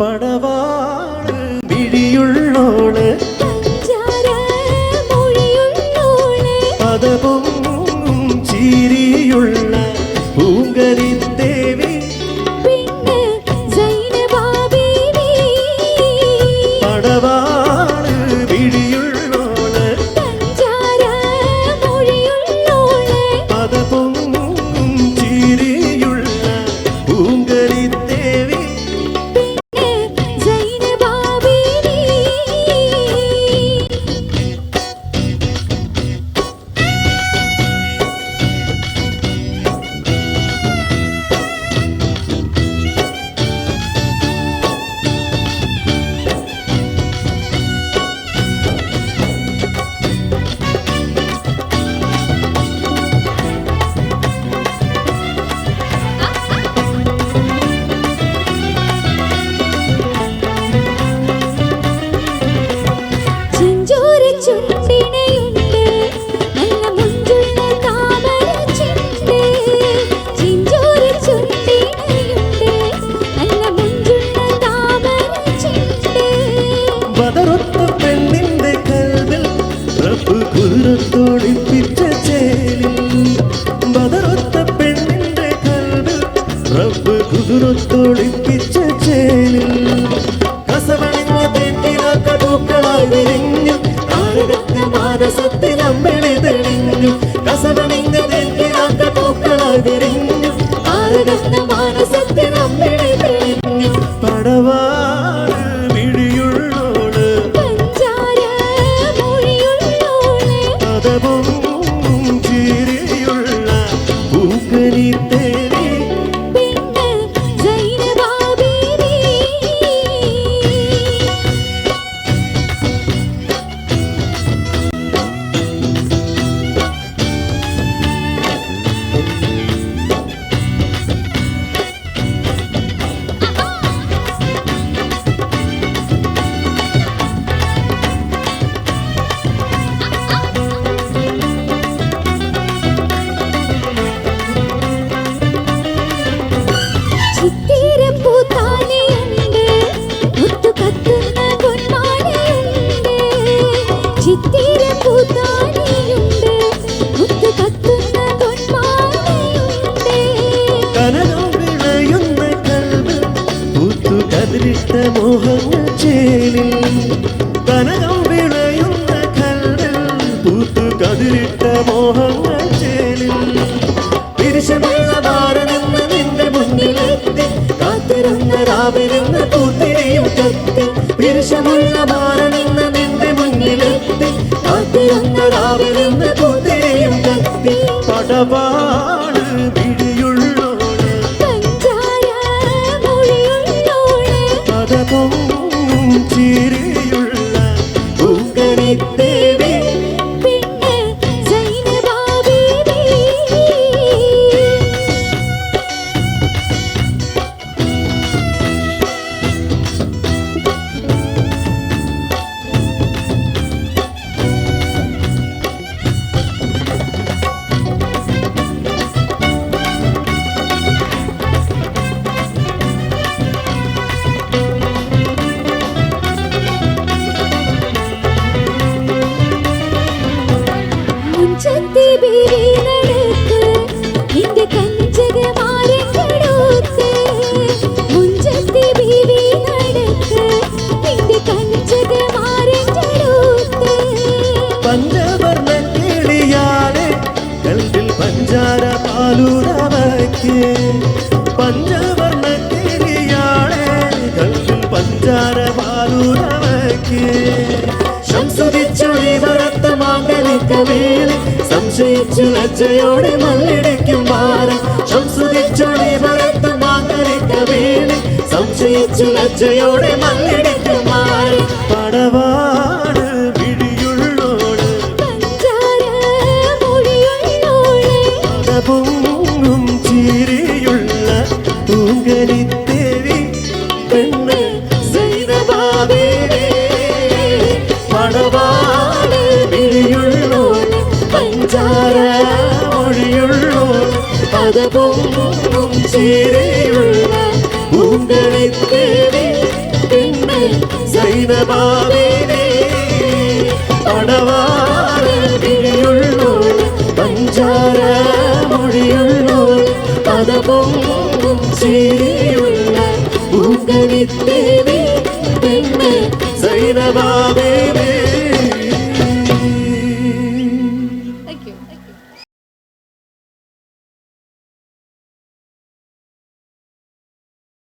പടവാണ് വിഴിയുള്ളോള് പഞ്ചാര മൊഴിയുള്ളോളെ പദവും ചീരിയുള്ള പൂങ്കരി ദേവി പിന്നെ സൈനബാ ബീവി പടവാണ് വിഴിയുള്ളോള് പഞ്ചാര മൊഴിയുള്ളോളെ പദവും ചീരിയുള്ള പൂങ്കരി റബ്ബ് കുതിരത്തോടിപ്പിച്ച ചേലിൽ ബദറൊത്ത പെണ്ണിന്റെ കൽവിൽ റബ്ബ് കുതിരത്തോടിപ്പിച്ച ചേലിൽ കസവണിഞ്ഞ തെറ്റിനാക്ക പൂക്കളായി വിരിഞ്ഞു. devil കതിരിട്ട മോഹങ്ങൾ ചേലിൽ കനകം വിളയുന്ന കല്ലൽ പൂത്തു കതിരിട്ട മോഹങ്ങൾ ചേലിൽ പിരിശമുള്ള ഭാരതെന്ന് നിന്റെ മുന്നിലെത്തി കാത്തിരുന്ന രാവിലെന്ന് പൂത്തിരിയും കത്തി പിരിശമുള്ള ഭാരതെന്ന് നിന്റെ മുന്നിലെത്തി കാത്തിരുന്ന രാവിലെന്ന് പൂത്തിരിയും കത്തി പടവാണ് പഞ്ചാര പാലൂരവയ്ക്ക് പഞ്ചവർണ കിളിയാളെ കൽവിൽ പഞ്ചാര പാലൂരവയ്ക്ക് സംസുതിച്ചൊളി വരത്ത മാങ്കലിക്ക വേളി സംശയിച്ചു ലജ്ജയോടെ മല്ലിടയ്ക്കും ഭാരം. സംസുതിച്ചൊളി വരത്ത മാങ്കലിക്ക വേളി സംശയിച്ചു ലജ്ജയോടെ മല്ലിടയ്ക്കും ഭാരം. പടവാണ് പദപൊങ്ങും ചിരിയുള്ള പൂങ്കരി ദേവി പെണ്ണ് സൈനബാബേവി പടവാണ് വിഴിയുള്ളോട് പഞ്ചാര മൊഴിയുള്ളോട് പദപൊങ്ങും ചിരിയുള്ള പൂങ്കരി സൈനബാബേനെ അടവാറ വിഴിയുള്ളോൾ പഞ്ചാര മൊഴിയുള്ളോൾ പദപൊങ്ങും ചിരിയുള്ള പൂങ്കണിത്തേവി പെണ്ണ് സൈനബാബേനെ